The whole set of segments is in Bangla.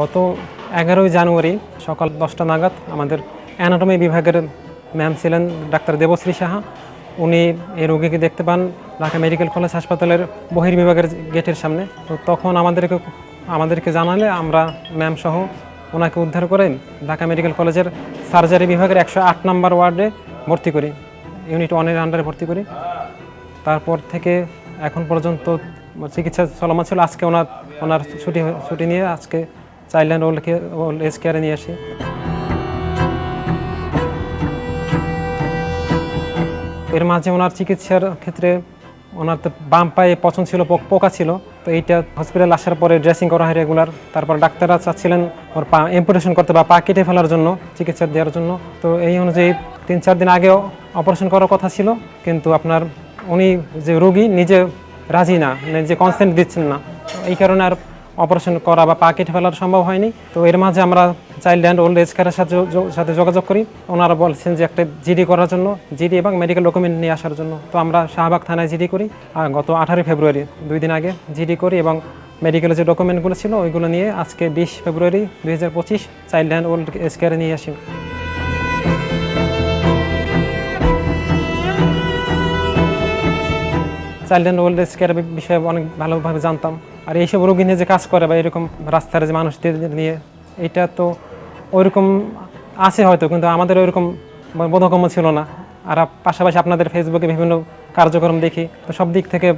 গত এগারোই জানুয়ারি সকাল দশটা নাগাদ আমাদের অ্যানাটমি বিভাগের ম্যাম ছিলেন ডাক্তার দেবশ্রী সাহা। উনি এই রোগীকে দেখতে পান ঢাকা মেডিকেল কলেজ হাসপাতালের বহির্বিভাগের গেটের সামনে। তো তখন আমাদেরকে আমাদেরকে জানালে আমরা ম্যাম সহ ওনাকে উদ্ধার করে ঢাকা মেডিকেল কলেজের সার্জারি বিভাগের একশো আট নম্বর ওয়ার্ডে ভর্তি করি। ইউনিট ওয়ানের আন্ডারে ভর্তি করি। তারপর থেকে এখন পর্যন্ত চিকিৎসা চলমান ছিল। আজকে ওনার ওনার ছুটি ছুটি নিয়ে আজকে চাইল্ড ওল্ড এজ কেয়ারে নিয়ে আসি। এর মাঝে ওনার চিকিৎসার ক্ষেত্রে ওনার তো বাম পায়ে পছন্দ ছিল, পোক- পোকা ছিল, তো এইটা হসপিটাল আসার পরে ড্রেসিং করা হয় রেগুলার তারপর ডাক্তাররা চাচ্ছিলেন ওর পা এম্পুটেশন করতে বা পা কেটে ফেলার জন্য, চিকিৎসা দেওয়ার জন্য। তো এই অনুযায়ী তিন চার দিন আগেও অপারেশন করার কথা ছিল, কিন্তু আপনার উনি যে রোগী নিজে রাজি না, নিজে কনসেন্ট দিচ্ছেন না। এই কারণে আর অপারেশন করা বা পা কেটে ফেলার সম্ভব হয়নি। তো এর মাঝে আমরা চাইল্ড অ্যান্ড ওল্ড এজ কেয়ারের সাথে সাথে যোগাযোগ করি। ওনারা বলছেন যে একটা জিডি করার জন্য, জিডি এবং মেডিকেল ডকুমেন্ট নিয়ে আসার জন্য। তো আমরা শাহবাগ থানায় জিডি করি। গত আঠারোই ফেব্রুয়ারি, দুই দিন আগে জিডি করি এবং মেডিকেলের যে ডকুমেন্টগুলো ছিল, ওইগুলো নিয়ে আজকে বিশ ফেব্রুয়ারি দুই হাজার পঁচিশ চাইল্ড অ্যান্ড ওল্ড এজ কেয়ারে নিয়ে আসি। Child and old age care বিষয়ে অনেক ভালোভাবে জানতাম। আর এইসব রোগী নিয়ে যে কাজ করে বা এরকম রাস্তার যে মানুষদের নিয়ে, এটা তো ওইরকম আছে হয়তো, কিন্তু আমাদের ওইরকম বোধগম্য ছিল না। আর পাশাপাশি আপনাদের ফেসবুকে বিভিন্ন কার্যক্রম দেখি, তো সব দিক থেকে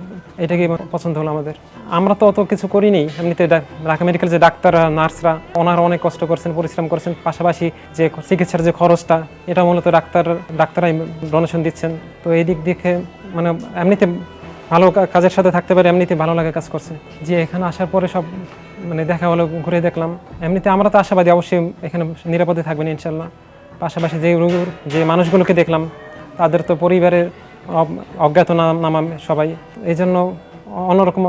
এটাকে পছন্দ হলো আমাদের। আমরা তো অত কিছু করিনি, এমনিতে ঢাকা মেডিকেল যে ডাক্তার, নার্সরা, ওনারা অনেক কষ্ট করছেন, পরিশ্রম করছেন, পাশাপাশি যে চিকিৎসার যে খরচটা, এটা মূলত ডাক্তার ডাক্তারাই ডোনেশন দিচ্ছেন। তো এই দিক দেখে মানে এমনিতে ভালো কাজের সাথে থাকতে পারে, এমনিতে ভালো লাগে কাজ করছে। যে এখানে আসার পরে সব মানে দেখা হলো, ঘুরে দেখলাম। এমনিতে আমরা তো আশাবাদী, অবশ্যই এখানে নিরাপদে থাকবেন, ইনশাল্লাহ। পাশাপাশি যে রোগীর যে মানুষগুলোকে দেখলাম, তাদের তো পরিবারের অজ্ঞাতনা নামা সবাই। এই জন্য অন্যরকম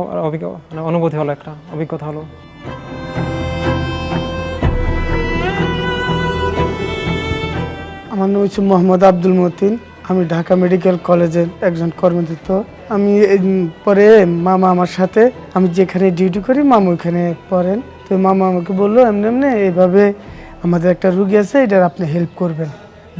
মানে অনুভূতি হলো একটা, অভিজ্ঞতা হলো। আমার নাম হচ্ছে মোহাম্মদ আব্দুল মতিন। আমি ঢাকা মেডিকেল কলেজের একজন কর্মরত আমি পরে মামা আমার সাথে, আমি যেখানে ডিউটি করি, মামা ওইখানে পড়েন। তো মামা আমাকে বলল, এমনি এমনি এইভাবে আমাদের একটা রুগী আছে, এটার আপনি হেল্প করবেন।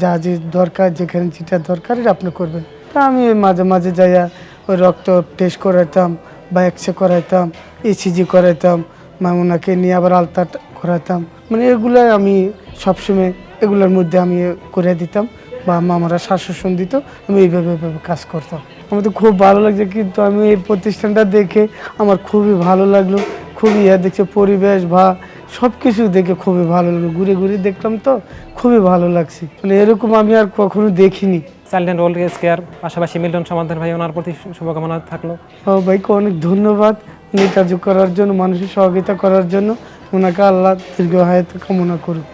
যা যে দরকার, যেখানে যেটা দরকার, এটা আপনি করবেন। তা আমি মাঝে মাঝে যাইয়া ওই রক্ত টেস্ট করাইতাম, বা এক্সরে করাইতাম ইসিজি করাইতাম, মা ওনাকে নিয়ে আবার আলতা করাতাম মানে এগুলো আমি সবসময়, এগুলোর মধ্যে আমি করে দিতাম। বা মামারা শাসন দিত আমি এইভাবে এইভাবে কাজ করতাম। আমার তো খুব ভালো লাগছে কিন্তু আমি এই প্রতিষ্ঠানটা দেখে আমার খুবই ভালো লাগল। খুবই ইয়া দেখছে পরিবেশ বা সব কিছু দেখে খুবই ভালো লাগল। ঘুরে ঘুরে দেখলাম তো খুবই ভালো লাগছে। মানে এরকম আমি আর কখনো দেখিনি। Child and old age care পাশাপাশি মিল্টন সমাধান ভাই ওনার প্রতি শুভকামনা থাকল। ও ভাইকে অনেক ধন্যবাদ উনি কার্য করার জন্য মানুষের সহযোগিতা করার জন্য। ওনাকে আল্লাহ দীর্ঘ হায়াত কামনা করুক।